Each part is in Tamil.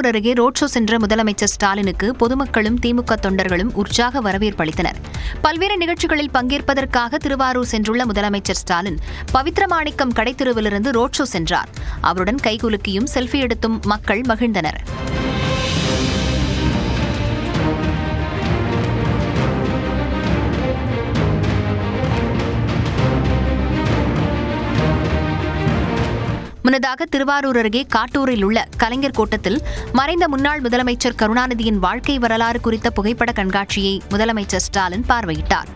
திருவாரூர் அருகே ரோட் ஷோ சென்ற முதலமைச்சர் ஸ்டாலினுக்கு பொதுமக்களும் திமுக தொண்டர்களும் உற்சாக வரவேற்பு அளித்தனர் பல்வேறு நிகழ்ச்சிகளில் பங்கேற்பதற்காக திருவாரூர் சென்றுள்ள முதலமைச்சர் ஸ்டாலின் பவித்ரமாணிக்கம் கடைத்தெருவிலிருந்து ரோட் ஷோ சென்றார். அவருடன் கைகுலுக்கியும் செல்ஃபி எடுத்தும் மக்கள் மகிழ்ந்தனர். முன்னதாக திருவாரூர் அருகே காட்டூரில் உள்ள கலைஞர் கூட்டத்தில் மறைந்த முன்னாள் முதலமைச்சர் கருணாநிதியின் வாழ்க்கை வரலாறு குறித்த புகைப்பட கண்காட்சியை முதலமைச்சர் ஸ்டாலின் பார்வையிட்டார்.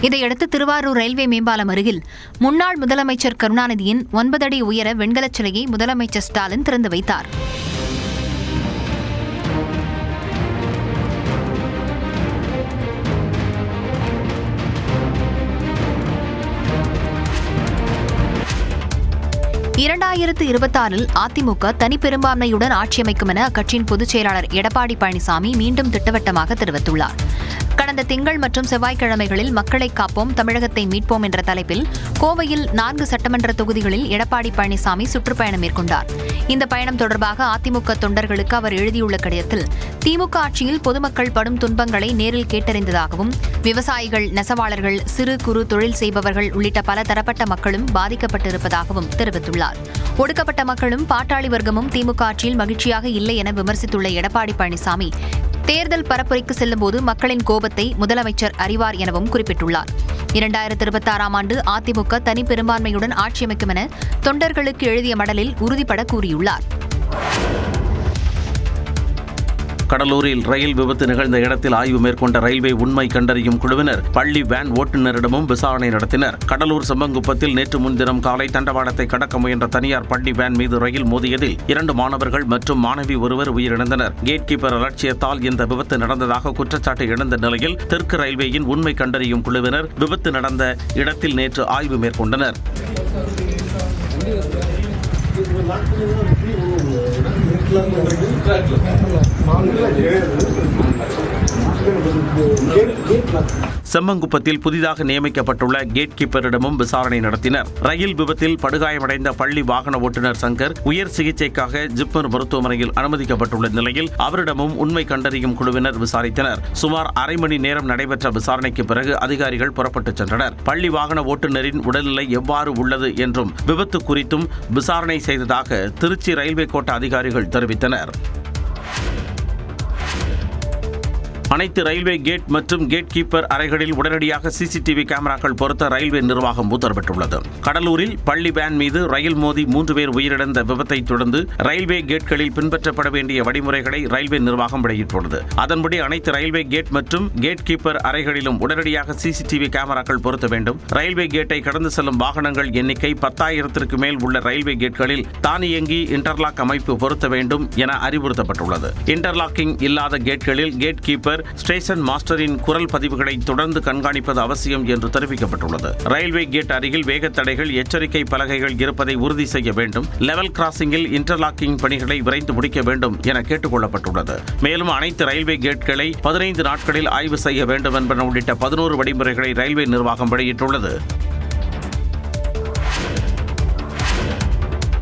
இதையடுத்து திருவாரூர் ரயில்வே மேம்பாலம் அருகில் முன்னாள் முதலமைச்சர் கருணாநிதியின் ஒன்பது அடி உயர வெண்கலச் சிலையை முதலமைச்சர் ஸ்டாலின் திறந்து வைத்தார். இரண்டாயிரத்து இருபத்தாறில் அதிமுக தனிப்பெரும்பான்மையுடன் ஆட்சியமைக்கும் என அக்கட்சியின் பொதுச் செயலாளர் எடப்பாடி பழனிசாமி மீண்டும் திட்டவட்டமாக தெரிவித்துள்ளார். கடந்த திங்கள் மற்றும் செவ்வாய்க்கிழமைகளில் மக்களை காப்போம் தமிழகத்தை மீட்போம் என்ற தலைப்பில் கோவையில் நான்கு சட்டமன்ற தொகுதிகளில் எடப்பாடி பழனிசாமி சுற்றுப்பயணம் மேற்கொண்டார். இந்த பயணம் தொடர்பாக அதிமுக தொண்டர்களுக்கு அவர் எழுதியுள்ள கடிதத்தில் திமுக ஆட்சியில் பொதுமக்கள் படும் துன்பங்களை நேரில் கேட்டறிந்ததாகவும் விவசாயிகள் நெசவாளர்கள் சிறு குறு தொழில் செய்பவர்கள் உள்ளிட்ட பல தரப்பட்ட மக்களும் பாதிக்கப்பட்டிருப்பதாகவும் தெரிவித்துள்ளார். ஒடுக்கப்பட்ட மக்களும் பாட்டாளி வர்க்கமும் திமுக ஆட்சியில் மகிழ்ச்சியாக இல்லை என விமர்சித்துள்ள எடப்பாடி பழனிசாமி தேர்தல் பரப்புரைக்கு செல்லும்போது மக்களின் கோபத்தை முதலமைச்சர் அறிவார் எனவும் குறிப்பிட்டுள்ளார். இரண்டாயிரத்தி இருபத்தாறாம் ஆண்டு அதிமுக தனி பெரும்பான்மையுடன் ஆட்சியமைக்கும் என தொண்டர்களுக்கு எழுதிய மடலில் உறுதிபட கூறியுள்ளார். கடலூரில் ரயில் விபத்து நிகழ்ந்த இடத்தில் ஆய்வு மேற்கொண்ட ரயில்வே உண்மை கண்டறியும் குழுவினர் பள்ளி வேன் ஓட்டுநரிடமும் விசாரணை நடத்தினர். கடலூர் செம்பங்குப்பத்தில் நேற்று முன்தினம் காலை தண்டவாளத்தை கடக்க முயன்ற தனியார் பள்ளி வேன் மீது ரயில் மோதியதில் இரண்டு மாணவர்கள் மற்றும் மாணவி ஒருவர் உயிரிழந்தனர். கேட் கீப்பர் அலட்சியத்தால் இந்த விபத்து நடந்ததாக குற்றச்சாட்டு எழுந்த நிலையில் தெற்கு ரயில்வேயின் உண்மை கண்டறியும் குழுவினர் விபத்து நடந்த இடத்தில் நேற்று ஆய்வு மேற்கொண்டனர். ట్రాక్లర్ ట్రాక్లర్ செம்மங்குப்பத்தில் புதிதாக நியமிக்கப்பட்டுள்ள கேட் கீப்பரிடமும் விசாரணை நடத்தினர். ரயில் விபத்தில் படுகாயமடைந்த பள்ளி வாகன ஓட்டுநர் சங்கர் உயர் சிகிச்சைக்காக ஜிப்மர் மருத்துவமனையில் அனுமதிக்கப்பட்டுள்ள நிலையில் அவரிடமும் உண்மை கண்டறியும் குழுவினர் விசாரித்தனர். சுமார் அரை மணி நேரம் நடைபெற்ற விசாரணைக்கு பிறகு அதிகாரிகள் புறப்பட்டுச் சென்றனர். பள்ளி வாகன ஓட்டுநரின் உடல்நிலை எவ்வாறு உள்ளது என்றும் விபத்து குறித்தும் விசாரணை செய்ததாக திருச்சி ரயில்வே கோட்ட அதிகாரிகள் தெரிவித்தனர். அனைத்து ரயில்வே கேட் மற்றும் கேட் கீப்பர் அறைகளில் உடனடியாக சிசிடிவி கேமராக்கள் பொருத்த ரயில்வே நிர்வாகம் உத்தரவிட்டுள்ளது. கடலூரில் பள்ளி வேன் மீது ரயில் மோதி மூன்று பேர் உயிரிழந்த விபத்தை தொடர்ந்து ரயில்வே கேட்களில் பின்பற்றப்பட வேண்டிய வழிமுறைகளை ரயில்வே நிர்வாகம் வெளியிட்டுள்ளது. அதன்படி அனைத்து ரயில்வே கேட் மற்றும் கேட் கீப்பர் அறைகளிலும் உடனடியாக சிசிடிவி கேமராக்கள் பொருத்த வேண்டும். ரயில்வே கேட்டை கடந்து செல்லும் வாகனங்கள் எண்ணிக்கை பத்தாயிரத்திற்கு மேல் உள்ள ரயில்வே கேட்களில் தானியங்கி இன்டர்லாக் அமைப்பு பொருத்த வேண்டும் என அறிவுறுத்தப்பட்டுள்ளது. இன்டர்லாக்கிங் இல்லாத கேட்களில் கேட் கீப்பர் ஸ்டேஷன் மாஸ்டரின் குரல் பதிவுகளை தொடர்ந்து கண்காணிப்பது அவசியம் என்று தெரிவிக்கப்பட்டுள்ளது. ரயில்வே கேட் அருகில் வேகத் தடைகள் எச்சரிக்கை பலகைகள் இருப்பதை உறுதி செய்ய வேண்டும். லெவல் கிராசிங்கில் இன்டர்லாக்கிங் பணிகளை விரைந்து முடிக்க வேண்டும் என கேட்டுக் கொள்ளப்பட்டுள்ளது மேலும் அனைத்து ரயில்வே கேட்களை பதினைந்து நாட்களில் ஆய்வு செய்ய வேண்டும் என்பன உள்ளிட்ட பதினோரு வழிமுறைகளை ரயில்வே நிர்வாகம் வெளியிட்டுள்ளது.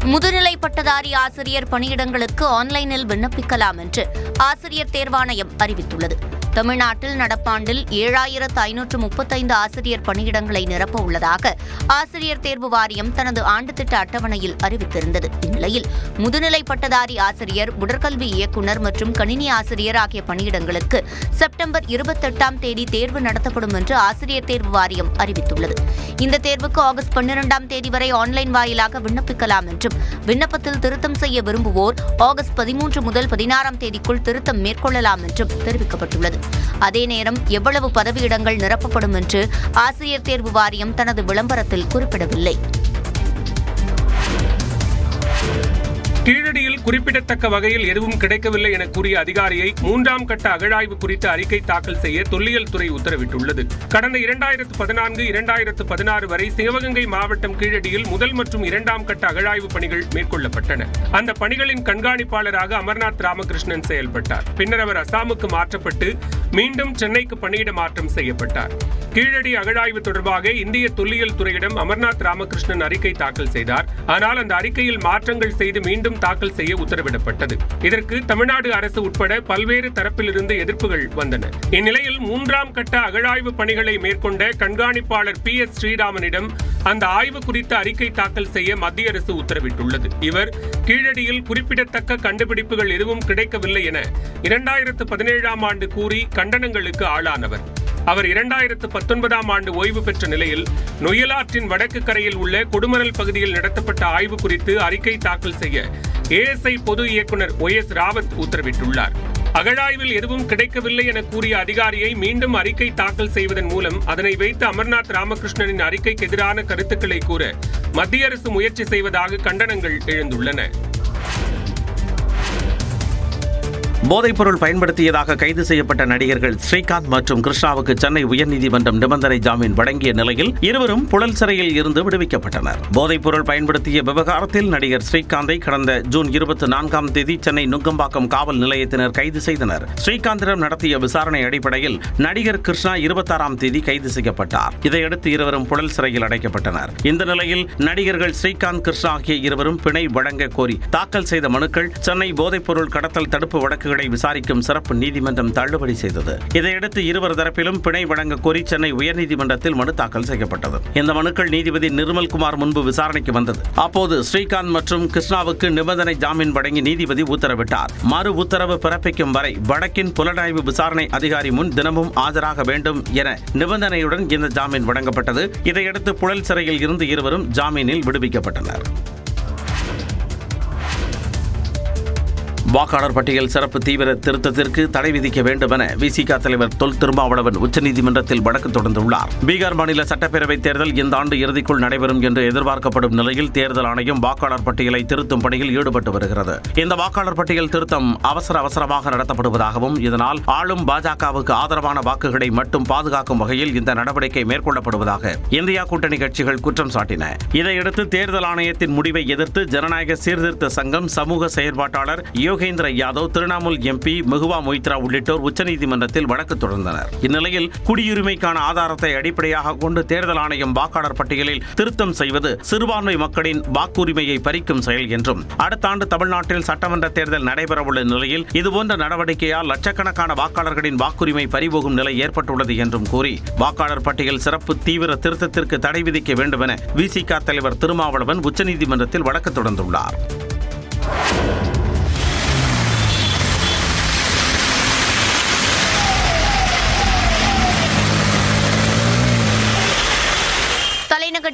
முதுநிலை பட்டதாரி ஆசிரியர் பணியிடங்களுக்கு ஆன்லைனில் விண்ணப்பிக்கலாம் என்று ஆசிரியர் தேர்வாணையம் அறிவித்துள்ளது. தமிழ்நாட்டில் நடப்பாண்டில் ஏழாயிரத்து ஐநூற்று முப்பத்தைந்து ஆசிரியர் பணியிடங்களை நிரப்ப உள்ளதாக ஆசிரியர் தேர்வு வாரியம் தனது ஆண்டு திட்ட அட்டவணையில் அறிவித்திருந்தது. இந்நிலையில் முதுநிலை பட்டதாரி ஆசிரியர் உடற்கல்வி இயக்குநர் மற்றும் கணினி ஆசிரியர் ஆகிய பணியிடங்களுக்கு செப்டம்பர் இருபத்தெட்டாம் தேதி தேர்வு நடத்தப்படும் என்று ஆசிரியர் தேர்வு வாரியம் அறிவித்துள்ளது. இந்த தேர்வுக்கு ஆகஸ்ட் பன்னிரெண்டாம் தேதி வரை ஆன்லைன் வாயிலாக விண்ணப்பிக்கலாம் என்றும் விண்ணப்பத்தில் திருத்தம் செய்ய விரும்புவோர் ஆகஸ்ட் பதிமூன்று முதல் பதினாறாம் தேதிக்குள் திருத்தம் மேற்கொள்ளலாம் என்றும் தெரிவிக்கப்பட்டுள்ளது. அதே நேரம் எவ்வளவு பதவியிடங்கள் நிரப்பப்படும் என்று ஆசிரியர் தேர்வு வாரியம் தனது விளம்பரத்தில் குறிப்பிடவில்லை. கீழடியில் குறிப்பிடத்தக்க வகையில் எதுவும் கிடைக்கவில்லை என கூறிய அதிகாரியை மூன்றாம் கட்ட அகழாய்வு குறித்த அறிக்கை தாக்கல் செய்ய தொல்லியல் துறை உத்தரவிட்டுள்ளது. கடந்த இரண்டாயிரத்து பதினான்கு இரண்டாயிரத்து பதினாறு வரை சிவகங்கை மாவட்டம் கீழடியில் முதல் மற்றும் இரண்டாம் கட்ட அகழாய்வு பணிகள் மேற்கொள்ளப்பட்டன. அந்த பணிகளின் கண்காணிப்பாளராக அமர்நாத் ராமகிருஷ்ணன் செயல்பட்டார். பின்னர் அவர் அசாமுக்கு மாற்றப்பட்டு மீண்டும் சென்னைக்கு பணியிட மாற்றம் செய்யப்பட்டார். கீழடி அகழாய்வு தொடர்பாக இந்திய தொல்லியல் துறையிடம் அமர்நாத் ராமகிருஷ்ணன் அறிக்கை தாக்கல் செய்தார். ஆனால் அந்த அறிக்கையில் மாற்றங்கள் செய்து மீண்டும் தாக்கல் செய்ய உத்தரவிடப்பட்டது. இதற்கு தமிழ்நாடு அரசு உட்பட பல்வேறு தரப்பிலிருந்து எதிர்ப்புகள் வந்தன. இந்நிலையில் மூன்றாம் கட்ட அகழாய்வு பணிகளை மேற்கொண்ட கண்காணிப்பாளர் பி எஸ் ஸ்ரீராமனிடம் அந்த ஆய்வு குறித்த அறிக்கை தாக்கல் செய்ய மத்திய அரசு உத்தரவிட்டுள்ளது. இவர் கீழடியில் குறிப்பிடத்தக்க கண்டுபிடிப்புகள் எதுவும் கிடைக்கவில்லை என இரண்டாயிரத்து பதினேழாம் ஆண்டு கூறி கண்டனங்களுக்கு ஆளானவர். அவர் இரண்டாயிரத்து பத்தொன்பதாம் ஆண்டு ஓய்வு பெற்ற நிலையில் நொயலாற்றின் வடக்கு கரையில் உள்ள கொடுமணல் பகுதியில் நடத்தப்பட்ட ஆய்வு குறித்து அறிக்கை தாக்கல் செய்ய ஏஎஸ்ஐ பொது இயக்குனர் ஒய் எஸ் ராவத் உத்தரவிட்டுள்ளார். அகழாய்வில் எதுவும் கிடைக்கவில்லை என கூறிய அதிகாரியை மீண்டும் அறிக்கை தாக்கல் செய்வதன் மூலம் அதனை வைத்து அமர்நாத் ராமகிருஷ்ணனின் அறிக்கைக்கு எதிரான கருத்துக்களை கூற மத்திய அரசு முயற்சி செய்வதாக கண்டனங்கள் எழுந்துள்ளன. போதைப்பொருள் பயன்படுத்தியதாக கைது செய்யப்பட்ட நடிகர்கள் ஸ்ரீகாந்த் மற்றும் கிருஷ்ணாவுக்கு சென்னை உயர்நீதிமன்றம் நிபந்தனை ஜாமீன் வழங்கிய நிலையில் இருவரும் புழல் சிறையில் இருந்து விடுவிக்கப்பட்டனர். போதைப்பொருள் பயன்படுத்திய விவகாரத்தில் நடிகர் ஸ்ரீகாந்தை கடந்த ஜூன் இருபத்தி நான்காம் தேதி சென்னை நுங்கம்பாக்கம் காவல் நிலையத்தினர் கைது செய்தனர். ஸ்ரீகாந்திடம் நடத்திய விசாரணை அடிப்படையில் நடிகர் கிருஷ்ணா இருபத்தாறாம் தேதி கைது செய்யப்பட்டார். இதையடுத்து இருவரும் புழல் சிறையில் அடைக்கப்பட்டனர். இந்த நிலையில் நடிகர்கள் ஸ்ரீகாந்த் கிருஷ்ணா ஆகிய இருவரும் பிணை வழங்க கோரி தாக்கல் செய்த மனுக்கள் சென்னை போதைப்பொருள் கடத்தல் தடுப்பு வழக்குகள் வழக்குகளை விசாரிக்கும் சிறப்பு நீதிமன்றம் தள்ளுபடி செய்தது. இதையடுத்து இருவர் தரப்பிலும் பிணை வழங்க கோரி சென்னை உயர்நீதிமன்றத்தில் மனு தாக்கல் செய்யப்பட்டது. இந்த மனுக்கள் நீதிபதி நிர்மல்குமார் முன்பு விசாரணைக்கு வந்தது. அப்போது ஸ்ரீகாந்த் மற்றும் கிருஷ்ணாவுக்கு நிபந்தனை ஜாமீன் வழங்கி நீதிபதி உத்தரவிட்டார். மறு உத்தரவு பிறப்பிக்கும் வரை வழக்கின் புலனாய்வு விசாரணை அதிகாரி முன் தினமும் ஆஜராக வேண்டும் என நிபந்தனையுடன் இந்த ஜாமீன் வழங்கப்பட்டது. இதையடுத்து புழல் சிறையில் இருந்து இருவரும் ஜாமீனில் விடுவிக்கப்பட்டனர். வாக்காளர் பட்டியல் சிறப்பு தீவிர திருத்தத்திற்கு தடை விதிக்க வேண்டும் என விசிக தலைவர் தொல் திருமாவளவன் உச்சநீதிமன்றத்தில் வழக்கு தொடர்ந்துள்ளார். பீகார் மாநில சட்டப்பேரவைத் தேர்தல் இந்த ஆண்டு இறுதிக்குள் நடைபெறும் என்று எதிர்பார்க்கப்படும் நிலையில் தேர்தல் ஆணையம் வாக்காளர் பட்டியலை திருத்தும் பணியில் ஈடுபட்டு வருகிறது. இந்த வாக்காளர் பட்டியல் திருத்தம் அவசர அவசரமாக நடத்தப்படுவதாகவும் இதனால் ஆளும் பாஜகவுக்கு ஆதரவான வாக்குகளை மட்டும் பாதுகாக்கும் வகையில் இந்த நடவடிக்கை மேற்கொள்ளப்படுவதாக இந்தியா கூட்டணி கட்சிகள் குற்றம் சாட்டின. இதையடுத்து தேர்தல் ஆணையத்தின் முடிவை எதிர்த்து ஜனநாயக சீர்திருத்த சங்கம் சமூக செயற்பாட்டாளர் யோகேந்திர யாதவ் திரிணாமுல் எம்பி மெகுவா மொய்த்ரா உள்ளிட்டோர் உச்சநீதிமன்றத்தில் வழக்கு தொடர்ந்தனர். இந்நிலையில் குடியுரிமைக்கான ஆதாரத்தை அடிப்படையாக கொண்டு தேர்தல் ஆணையம் வாக்காளர் பட்டியலில் திருத்தம் செய்வது சிறுபான்மை மக்களின் வாக்குரிமையை பறிக்கும் செயல் என்றும் அடுத்த ஆண்டு தமிழ்நாட்டில் சட்டமன்ற தேர்தல் நடைபெறவுள்ள நிலையில் இதுபோன்ற நடவடிக்கையால் லட்சக்கணக்கான வாக்காளர்களின் வாக்குரிமை பறிபோகும் நிலை ஏற்பட்டுள்ளது என்றும் கூறி வாக்காளர் பட்டியல் சிறப்பு தீவிர திருத்தத்திற்கு தடை விதிக்க வேண்டும் என விசிக தலைவர் திருமாவளவன் உச்சநீதிமன்றத்தில் வழக்கு தொடர்ந்துள்ளார்.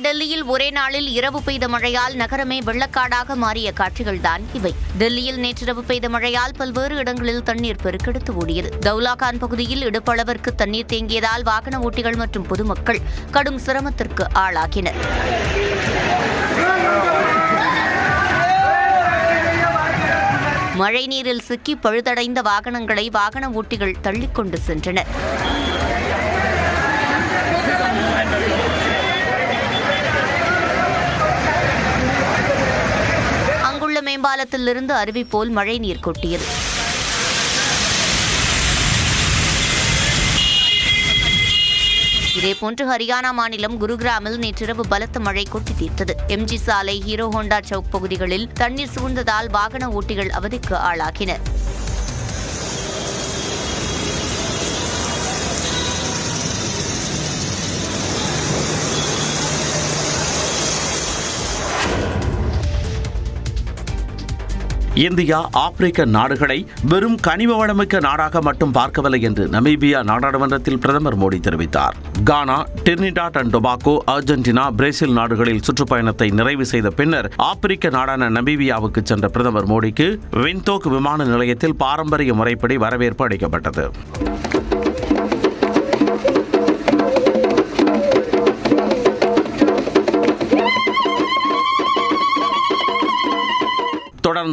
டெல்லியில் ஒரே நாளில் இரவு பெய்த மழையால் நகரமே வெள்ளக்காடாக மாறிய காட்சிகள்தான் இவை. டெல்லியில் நேற்றிரவு பெய்த மழையால் பல்வேறு இடங்களில் தண்ணீர் பெருக்கெடுத்து ஓடியது. தௌலாகான் பகுதியில் இடுப்பளவிற்கு தண்ணீர் தேங்கியதால் வாகன ஓட்டிகள் மற்றும் பொதுமக்கள் கடும் சிரமத்திற்கு ஆளாகினர். மழைநீரில் சிக்கி பழுதடைந்த வாகனங்களை வாகன ஓட்டிகள் தள்ளிக்கொண்டு சென்றனர். மேம்பாலத்திலிருந்து அருவி போல் மழை நீர் கொட்டியது. இதேபோன்று ஹரியானா மாநிலம் குருகிராமில் நேற்றிரவு பலத்த மழை கொட்டி தீர்த்தது. எம்ஜி சாலை ஹீரோ ஹோண்டா சவுக் பகுதிகளில் தண்ணீர் சூழ்ந்ததால் வாகன ஓட்டிகள் அவதிக்கு ஆளாகினர். இந்தியா ஆப்பிரிக்க நாடுகளை வெறும் கனிம வளமிக்க நாடாக மட்டும் பார்க்கவில்லை என்று நமீபியா நாடாளுமன்றத்தில் பிரதமர் மோடி தெரிவித்தார். Ghana Trinidad and Tobago Argentina Brazil நாடுகளில் சுற்றுப்பயணத்தை நிறைவு செய்த பின்னர் ஆப்பிரிக்க நாடான நமீபியாவுக்கு சென்ற பிரதமர் மோடிக்கு வின்தோக் விமான நிலையத்தில் பாரம்பரிய முறைப்படி வரவேற்பு அளிக்கப்பட்டது.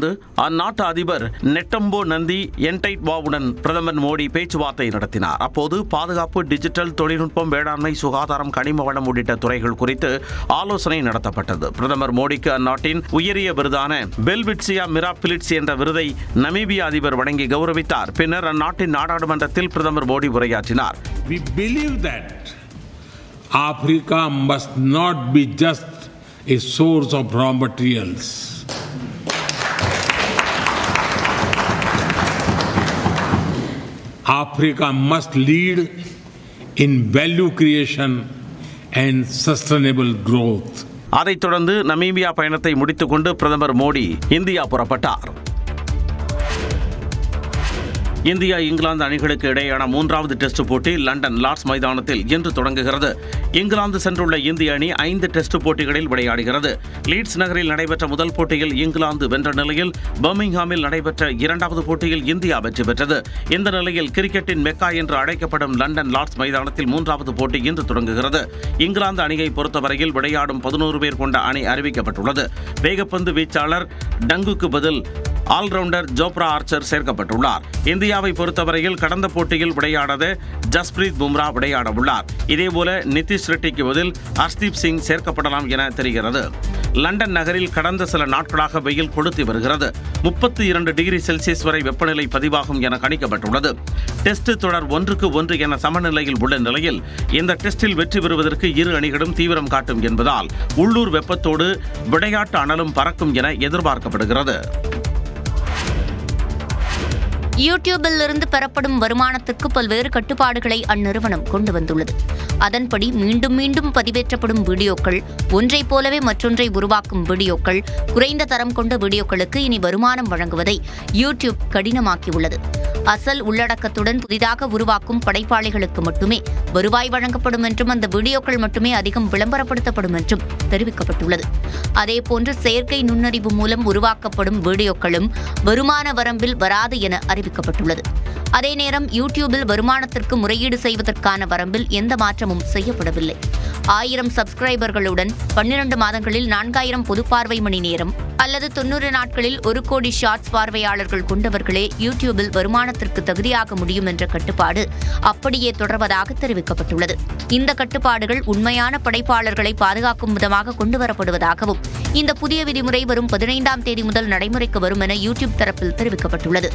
தொடர்ந்து அந்நாட்டு அதிபர் நெட்டம்போ நந்தி என்டைட்வாவுடன் பிரதமர் மோடி பேச்சுவார்த்தை நடத்தினார். அப்போது பாதுகாப்பு டிஜிட்டல் தொழில்நுட்பம் வேளாண்மை சுகாதாரம் கனிம வளம் உள்ளிட்ட துறைகள் குறித்து ஆலோசனை நடத்தப்பட்டது. பிரதமர் மோடிக்கு அந்நாட்டின் உயரிய விருதான பெல்விட்சியா மிராபிலிட்ஸ் என்ற விருதை நமீபிய அதிபர் வழங்கி கௌரவித்தார். பின்னர் அந்நாட்டின் நாடாளுமன்றத்தில் பிரதமர் மோடி உரையாற்றினார். We believe that Africa must not be just a source of raw materials. Africa must lead in value creation and sustainable growth. அதைத் தொடர்ந்து நமீபியா பயணத்தை முடித்துக்கொண்டு பிரதமர் மோடி இந்தியா புறப்பட்டார் இந்தியா இங்கிலாந்து அணிகளுக்கு இடையேயான மூன்றாவது டெஸ்ட் போட்டி லண்டன் லார்ட்ஸ் மைதானத்தில் இன்று தொடங்குகிறது. இங்கிலாந்து சென்றுள்ள இந்திய அணி ஐந்து டெஸ்ட் போட்டிகளில் விளையாடுகிறது. லீட்ஸ் நகரில் நடைபெற்ற முதல் போட்டியில் இங்கிலாந்து வென்ற நிலையில் பர்மிங்ஹாமில் நடைபெற்ற இரண்டாவது போட்டியில் இந்தியா வெற்றி பெற்றது. இந்த நிலையில் கிரிக்கெட்டின் மெக்கா என்று அழைக்கப்படும் லண்டன் லார்ட்ஸ் மைதானத்தில் மூன்றாவது போட்டி இன்று தொடங்குகிறது. இங்கிலாந்து அணியை பொறுத்தவரையில் விளையாடும் பதினோரு பேர் கொண்ட அணி அறிவிக்கப்பட்டுள்ளது. வேகப்பந்து வீச்சாளர் டங்குக்கு பதில் ஆல்ரவுண்டர் ஜோப்ரா ஆர்ச்சர் சேர்க்கப்பட்டுள்ளார். இந்தியாவை பொறுத்தவரையில் கடந்த போட்டியில் விளையாடாத ஜஸ்பிரீத் பும்ரா விளையாட உள்ளார் இதேபோல நிதிஷ் ரெட்டிக்கு பதில் ஹர்ஸ்தீப் சிங் சேர்க்கப்படலாம் என தெரிகிறது. லண்டன் நகரில் கடந்த சில நாட்களாக வெயில் கொளுத்தி வருகிறது. முப்பத்தி இரண்டு டிகிரி செல்சியஸ் வரை வெப்பநிலை பதிவாகும் என கணிக்கப்பட்டுள்ளது. டெஸ்ட் தொடர் ஒன்றுக்கு ஒன்று என சமநிலையில் உள்ள நிலையில் இந்த டெஸ்டில் வெற்றி பெறுவதற்கு இரு அணிகளும் தீவிரம் காட்டும் என்பதால் உள்ளூர் வெப்பத்தோடு விளையாட்டு அனலும் பறக்கும் என எதிர்பார்க்கப்படுகிறது. யூடியூபில் இருந்து பெறப்படும் வருமானத்திற்கு பல்வேறு கட்டுப்பாடுகளை அந்நிறுவனம் கொண்டு வந்துள்ளது. அதன்படி மீண்டும் மீண்டும் பதிவேற்றப்படும் வீடியோக்கள் ஒன்றைப் போலவே மற்றொன்றை உருவாக்கும் வீடியோக்கள் குறைந்த தரம் கொண்ட வீடியோக்களுக்கு இனி வருமானம் வழங்குவதை யூடியூப் கடினமாக்கியுள்ளது. அசல் உள்ளடக்கத்துடன் புதிதாக உருவாக்கும் படைப்பாளிகளுக்கு மட்டுமே வருவாய் வழங்கப்படும் என்றும் அந்த வீடியோக்கள் மட்டுமே அதிகம் விளம்பரப்படுத்தப்படும் என்றும் தெரிவிக்கப்பட்டுள்ளது. அதேபோன்று செயற்கை நுண்ணறிவு மூலம் உருவாக்கப்படும் வீடியோக்களும் வருமான வரம்பில் வராது என அறிவிக்கப்பட்டுள்ளது. அதே நேரம் யூடியூபில் வருமானத்திற்கு முறையீடு செய்வதற்கான வரம்பில் எந்த மாற்றமும் செய்யப்படவில்லை. ஆயிரம் சப்ஸ்கிரைபர்களுடன் பன்னிரண்டு மாதங்களில் நான்காயிரம் பொது பார்வை மணி நேரம் அல்லது தொன்னூறு நாட்களில் ஒரு கோடி ஷார்ட்ஸ் பார்வையாளர்கள் கொண்டவர்களே யூடியூபில் வருமானத்திற்கு தகுதியாக முடியும் என்ற கட்டுப்பாடு அப்படியே தொடர்வதாக தெரிவிக்கப்பட்டுள்ளது. இந்த கட்டுப்பாடுகள் உண்மையான படைப்பாளர்களை பாதுகாக்கும் விதமாக கொண்டுவரப்படுவதாகவும் இந்த புதிய விதிமுறை வரும் பதினைந்தாம் தேதி முதல் நடைமுறைக்கு வரும் என யூடியூப் தரப்பில் தெரிவிக்கப்பட்டுள்ளது.